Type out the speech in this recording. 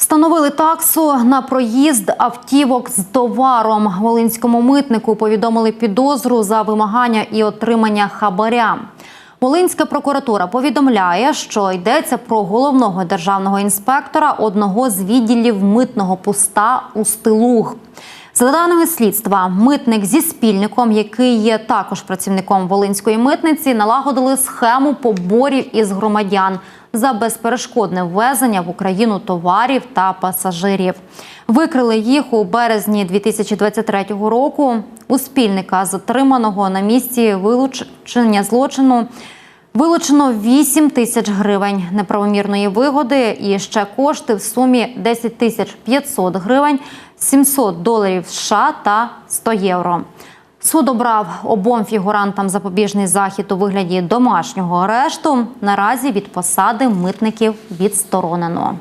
Встановили таксу на проїзд автівок з товаром. Волинському митнику повідомили підозру за вимагання і отримання хабаря. Волинська прокуратура повідомляє, що йдеться про головного державного інспектора одного з відділів митного поста у Стилуг. За даними слідства, митник зі спільником, який є також працівником Волинської митниці, налагодили схему поборів із громадян за безперешкодне ввезення в Україну товарів та пасажирів. Викрили їх у березні 2023 року. У спільника затриманого на місці вилучення злочину. Вилучено 8 тисяч гривень неправомірної вигоди і ще кошти в сумі 10 тисяч 500 гривень, 700 доларів США та 100 євро. Суд обрав обом фігурантам запобіжний захід у вигляді домашнього арешту. Наразі від посади митників відсторонено.